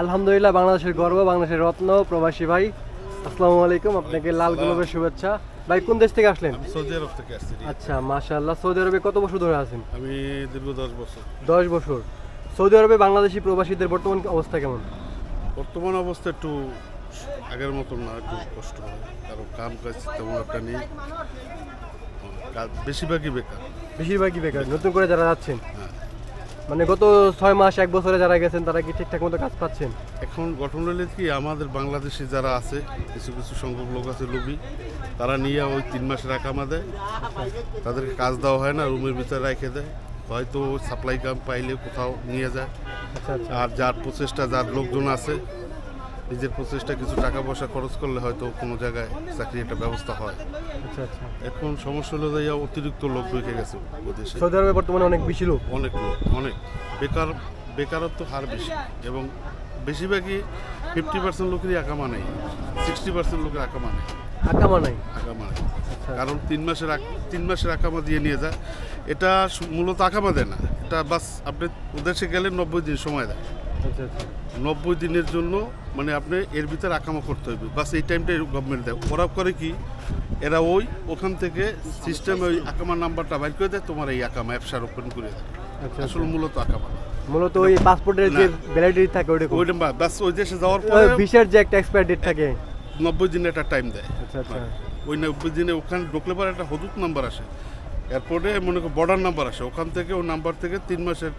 আলহামদুলিল্লাহ বাংলাদেশের গর্ব বাংলাদেশের রত্ন প্রবাসী ভাই। আসসালামু আলাইকুম আপনাকে লাল গোলাপের শুভেচ্ছা। ভাই কোন দেশ থেকে আসলেন? সৌদি আরব থেকে আসছি আচ্ছা মাশাআল্লাহ সৌদি আরবে কত বছর ধরে আছেন? আমি দীর্ঘ দশ বছর। দশ বছর। সৌদি আরবে বাংলাদেশি প্রবাসীদের বর্তমান অবস্থা কেমন? বর্তমান অবস্থা একটু আগের মতন না একটু কষ্ট হয় কারণ কাম কাজ তেমন একটা নেই। বেশিরভাগই বেকার। বেশিরভাগই বেকার। নতুন করে যারা যাচ্ছেন। হ্যাঁ। মানে গত ছয় মাস এক বছরে যারা গেছেন তারা কি ঠিকঠাক মতো কাজ পাচ্ছেন? এখন গঠন হলে কি আমাদের বাংলাদেশে যারা আছে কিছু কিছু সংখ্যক লোক আছে লোবি তারা নিয়ে ওই তিন মাসের আকামা দেয়। তাদেরকে কাজ দেওয়া হয় না রুমের ভিতরে রেখে দেয়। হয়তো সাপ্লাই কাম পাইলে কোথাও নিয়ে যায়। আচ্ছা আচ্ছা। আর যার প্রচেষ্টা যার লোকজন আছে নিজের প্রচেষ্টা কিছু টাকা পয়সা খরচ করলে হয়তো কোনো জায়গায় চাকরি একটা ব্যবস্থা হয়। আচ্ছা আচ্ছা। এখন সমস্যা হলো যে অতিরিক্ত লোক ঢুকে গেছে দেশে সৌদি আরবে বর্তমানে অনেক বেশি লোক। অনেক লোক অনেক। বেকার বেকারত্ব হার বেশি। এবং বেশিরভাগই ফিফটি পার্সেন্ট লোকেরই আকামা নেই। সিক্সটি পার্সেন্ট লোকের আকামা নেই। আকামা নাই? আকামা নেই। আচ্ছা। কারণ তিন মাসের তিন মাসের আকামা দিয়ে নিয়ে যায়। এটা সু- মূলত আকামা দেয় না। এটা বাস আপনি ওদেশে গেলে নব্বই দিন সময় দেয়। নব্বই দিনের জন্য মানে আপনি এর ভিতরে আকামা করতে হবে। বাস এই টাইমটাই গভর্নমেন্ট দেয়। ওরা করে কি এরা ওই ওখান থেকে সিস্টেমে ওই আকামার নাম্বারটা বাইর করে দেয় তোমার এই আকামা অ্যাপসার ওপেন করে দেয়। আচ্ছা আসলে মূলত আকামা। মূলত ওই পাসপোর্টের যে ভ্যালিডিটি থাকে ওইটা ওইটা বাস ওই দেশে যাওয়ার পরে ভিসার যে একটা এক্সপায়ার ডেট থাকে। নব্বই দিনে একটা টাইম দেয়। আচ্ছা আচ্ছা। ওই নব্বই দিনে ওখানে ঢুকলে পরে একটা হদুত নাম্বার আসে। এয়ারপোর্টে মনে করো বর্ডার নাম্বার আসে। ওখান থেকে ওই নাম্বার থেকে তিন মাসের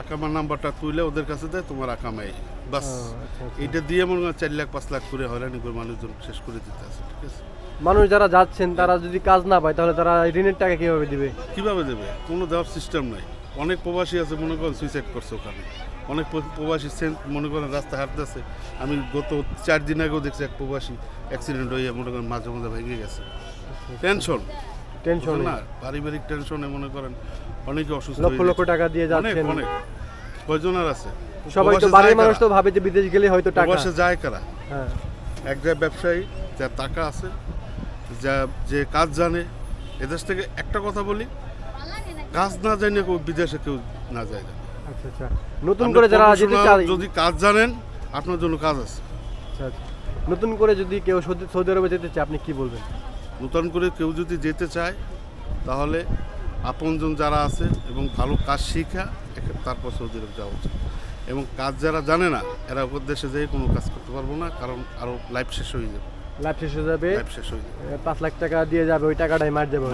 আকামার নাম্বারটা তুলে ওদের কাছে দেয় তোমার আকামাই। বাস আচ্ছা, আচ্ছা। এইটা দিয়ে মনে হয় চার লাখ পাঁচ লাখ করে হয়রানি করে মানুষজন শেষ করে দিতে আছে ঠিক আছে? মানুষ যারা যাচ্ছেন তারা যদি কাজ না পায় তাহলে তারা ঋণের টাকা কীভাবে দিবে? কীভাবে দেবে? কোনো দেওয়ার সিস্টেম নাই। অনেক প্রবাসী আছে মনে করেন সুইসাইড করছে ওখানে। অনেক প্রবাসী মনে করেন রাস্তায় হাঁটতেছে। আমি গত চার দিন আগেও দেখছি এক প্রবাসী অ্যাক্সিডেন্ট হয়ে মনে করেন মাঝে মাঝে ভেঙে গেছে। টেনশন টেনশন না? পারিবারিক টেনশনে মনে করেন অনেকে অসুস্থ লক্ষ লক্ষ টাকা দিয়ে যাচ্ছেন। অনেক। কয়জনের আছে? সবাই তো বাড়ির মানুষ তো ভাবে যে বিদেশ গেলে হয়তো টাকা। যায় কারা? হ্যাঁ। এক ব্যবসায়ী যার টাকা আছে যা যে কাজ জানে। এদেশ থেকে একটা কথা বলি কাজ না জানে কেউ বিদেশে কেউ না যায় না। আচ্ছা আচ্ছা। নতুন করে যারা যদি কাজ জানেন আপনার জন্য কাজ আছে। আচ্ছা আচ্ছা। নতুন করে যদি কেউ সৌদি সৌদি আরবে যেতে চায় আপনি কি বলবেন? নতুন করে কেউ যদি যেতে চায় তাহলে আপনজন যারা আছে এবং ভালো কাজ শিখা তারপর সৌদি আরব যাওয়া উচিত। এবং কাজ যারা জানে না এরা ওপর দেশে যেয়ে কোনো কাজ করতে পারব না কারণ আরও লাইফ শেষ হয়ে যাবে। লাভ শেষ হয়ে যাবে? লাইফ শেষ হয়ে যাবে। পাঁচ লাখ টাকা দিয়ে যাবে ওই টাকাটাই মার যাবে।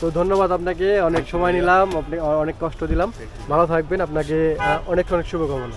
তো ধন্যবাদ আপনাকে অনেক সময় নিলাম আপনি অনেক কষ্ট দিলাম। ভালো থাকবেন আপনাকে অনেক অনেক শুভকামনা।